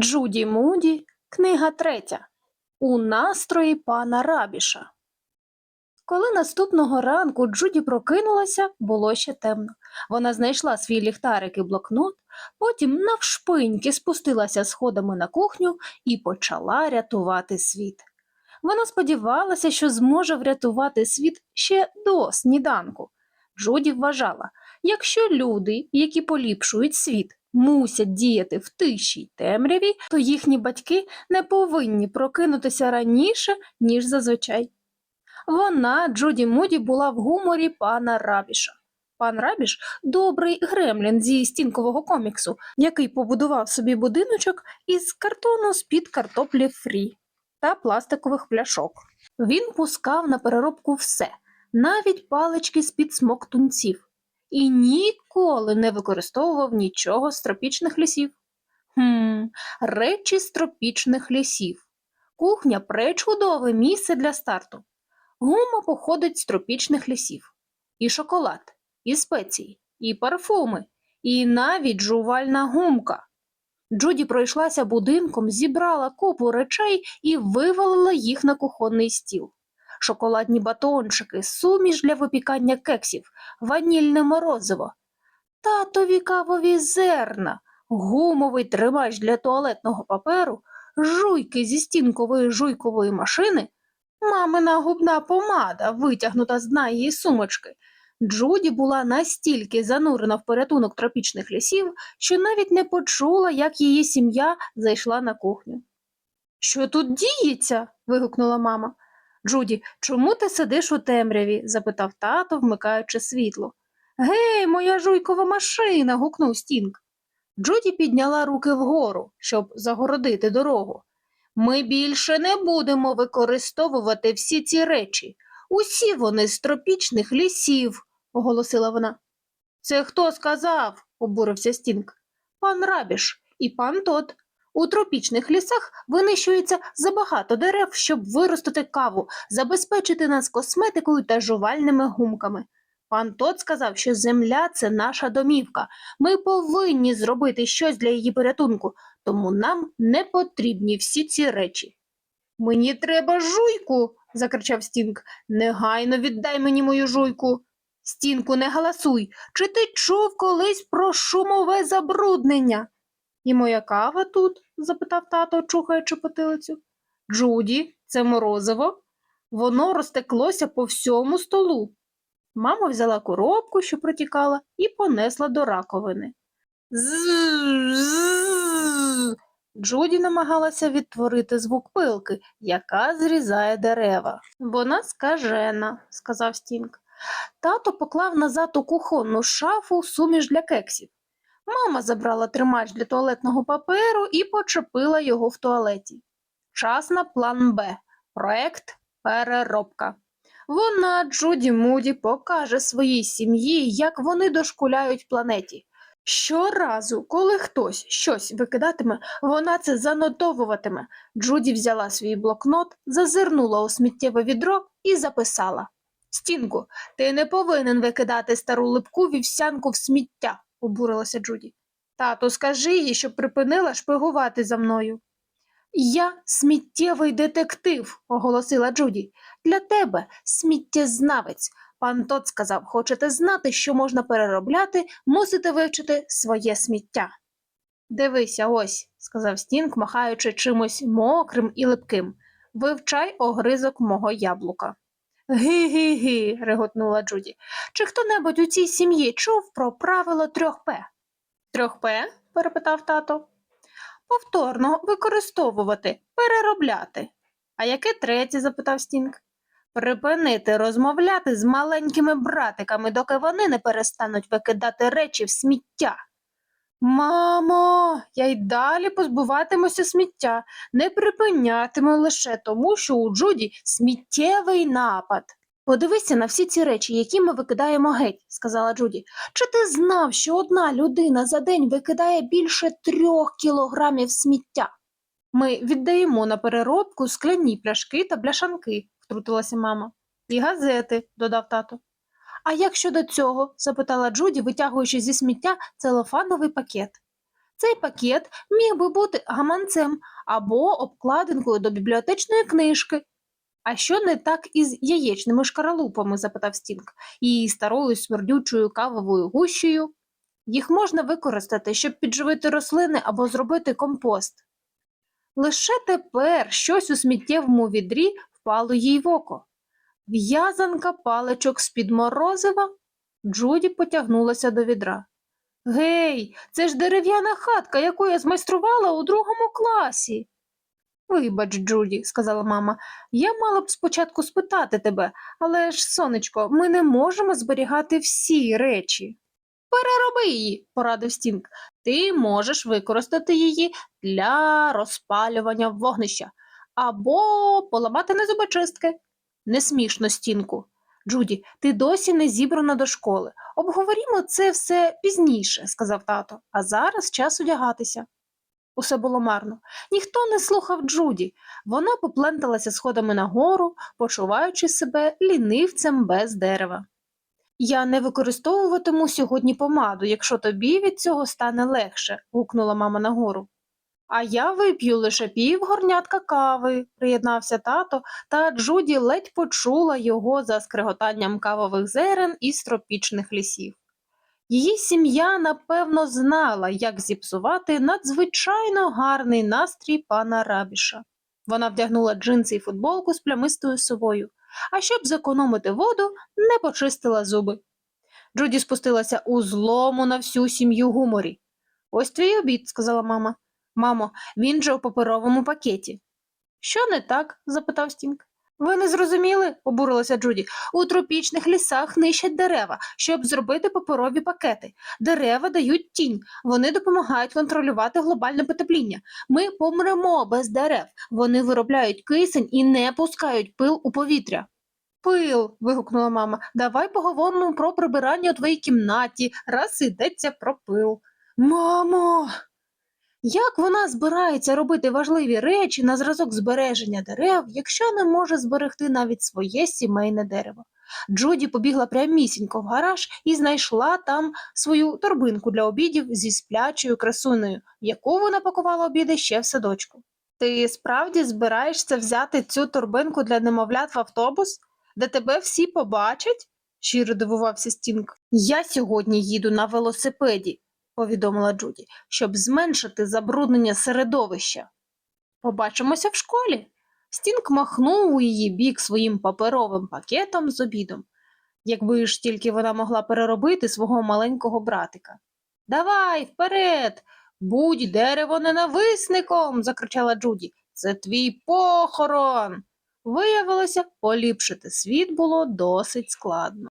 Джуді Муді, книга третя. У настрої пана Рабіша. Коли наступного ранку Джуді прокинулася, було ще темно. Вона знайшла свій ліхтарик і блокнот, потім навшпиньки спустилася сходами на кухню і почала рятувати світ. Вона сподівалася, що зможе врятувати світ ще до сніданку. Джуді вважала, якщо люди, які поліпшують світ, мусять діяти в тиші й темряві, то їхні батьки не повинні прокинутися раніше, ніж зазвичай. Вона, Джуді Муді, була в гуморі пана Рабіша. Пан Рабіш добрий гремлін зі стінкового коміксу, який побудував собі будиночок із картону з-під картоплі фрі та пластикових пляшок. Він пускав на переробку все, навіть палички з-під смоктунців, і ніколи не використовував нічого з тропічних лісів. Хм, речі з тропічних лісів. Кухня пречудове місце для старту. Гума походить з тропічних лісів. І шоколад, і спеції, і парфуми, і навіть жувальна гумка. Джуді пройшлася будинком, зібрала купу речей і вивалила їх на кухонний стіл. Шоколадні батончики, суміш для випікання кексів, ванільне морозиво, татові кавові зерна, гумовий тримач для туалетного паперу, жуйки зі стінкової жуйкової машини, мамина губна помада, витягнута з дна її сумочки. Джуді була настільки занурена в порятунок тропічних лісів, що навіть не почула, як її сім'я зайшла на кухню. Що тут діється? вигукнула мама. Джуді, чому ти сидиш у темряві? запитав тато, вмикаючи світло. Гей, моя жуйкова машина. гукнув Стінг. Джуді підняла руки вгору, щоб загородити дорогу. Ми більше не будемо використовувати всі ці речі. Усі вони з тропічних лісів, оголосила вона. Це хто сказав? обурився Стінг. Пан Рабіш і пан Тот. У тропічних лісах винищується забагато дерев, щоб виростити каву, забезпечити нас косметикою та жувальними гумками. Пан Тот сказав, що земля це наша домівка. Ми повинні зробити щось для її порятунку, тому нам не потрібні всі ці речі. Мені треба жуйку, закричав Стінг. Негайно віддай мені мою жуйку. Стінку, не галасуй. Чи ти чув колись про шумове забруднення? І моя кава тут? запитав тато, чухаючи потилицю. Джуді, це морозиво. Воно розтеклося по всьому столу. Мама взяла коробку, що протікала, і понесла до раковини. Джуді намагалася відтворити звук пилки, яка зрізає дерева. Вона скажена, сказав Стінг. Тато поклав назад у кухонну шафу суміш для кексів. Мама забрала тримач для туалетного паперу і почепила його в туалеті. Час на план Б. Проект переробка. Вона, Джуді Муді, покаже своїй сім'ї, як вони дошкуляють планеті. Щоразу, коли хтось щось викидатиме, вона це занотовуватиме. Джуді взяла свій блокнот, зазирнула у сміттєве відро і записала. Стінку, ти не повинен викидати стару липку вівсянку в сміття, обурилася Джуді. Тату, скажи їй, щоб припинила шпигувати за мною. Я сміттєвий детектив, оголосила Джуді. Для тебе сміттєзнавець. Пан Тот сказав, хочете знати, що можна переробляти, мусите вивчити своє сміття. Дивися, ось, сказав Стінг, махаючи чимось мокрим і липким. Вивчай огризок мого яблука. Гі-гі-гі, реготнула Джуді. Чи хто-небудь у цій сім'ї чув про правило трьох П? Трьох П? перепитав тато. Повторно використовувати, переробляти. А яке третє? запитав Стінг. Припинити розмовляти з маленькими братиками, доки вони не перестануть викидати речі в сміття. Мамо, я й далі позбуватимуся сміття, не припинятиму лише тому, що у Джуді сміттєвий напад. Подивися на всі ці речі, які ми викидаємо геть, сказала Джуді. Чи ти знав, що одна людина за день викидає більше трьох кілограмів сміття? Ми віддаємо на переробку скляні пляшки та бляшанки, втрутилася мама. І газети, додав тато. А як щодо цього? запитала Джуді, витягуючи зі сміття целофановий пакет. Цей пакет міг би бути гаманцем або обкладинкою до бібліотечної книжки. А що не так із яєчними шкаралупами? запитав Стінг, і старою смердючою кавовою гущею. Їх можна використати, щоб підживити рослини або зробити компост. Лише тепер щось у сміттєвому відрі впало їй в око. В'язанка паличок з-під морозива. Джуді потягнулася до відра. Гей, це ж дерев'яна хатка, яку я змайструвала у другому класі. Вибач, Джуді, сказала мама, я мала б спочатку спитати тебе, але ж, сонечко, ми не можемо зберігати всі речі. Перероби її, порадив Стінг. Ти можеш використати її для розпалювання вогнища або поламати на зубочистки. Не смішно, стінку. Джуді, ти досі не зібрана до школи. Обговорімо це все пізніше, сказав тато, а зараз час одягатися. Усе було марно. Ніхто не слухав Джуді. Вона попленталася сходами нагору, почуваючи себе лінивцем без дерева. Я не використовуватиму сьогодні помаду, якщо тобі від цього стане легше, гукнула мама нагору. А я вип'ю лише пів горнятка кави, приєднався тато, та Джуді ледь почула його за скриготанням кавових зерен із тропічних лісів. Її сім'я, напевно, знала, як зіпсувати надзвичайно гарний настрій пана Рабіша. Вона вдягнула джинси і футболку з плямистою совою, а щоб зекономити воду, не почистила зуби. Джуді спустилася у злому на всю сім'ю гуморі. Ось твій обід, сказала мама. Мамо, він же у паперовому пакеті. Що не так? запитав Стінг. Ви не зрозуміли, обурилася Джуді. У тропічних лісах нищать дерева, щоб зробити паперові пакети. Дерева дають тінь, вони допомагають контролювати глобальне потепління. Ми помремо без дерев. Вони виробляють кисень і не пускають пил у повітря. Пил. вигукнула мама. Давай поговоримо про прибирання у твоїй кімнаті, раз йдеться про пил. Мамо. Як вона збирається робити важливі речі на зразок збереження дерев, якщо не може зберегти навіть своє сімейне дерево? Джуді побігла прямісінько в гараж і знайшла там свою торбинку для обідів зі сплячою красунею, яку вона пакувала обіди ще в садочку. Ти справді збираєшся взяти цю торбинку для немовлят в автобус, де тебе всі побачать? щиро дивувався Стінг. Я сьогодні їду на велосипеді повідомила Джуді, щоб зменшити забруднення середовища. Побачимося в школі. Стінг махнув у її бік своїм паперовим пакетом з обідом, якби ж тільки вона могла переробити свого маленького братика. Давай, вперед, будь дерево ненависником, закричала Джуді. Це твій похорон. Виявилося, поліпшити світ було досить складно.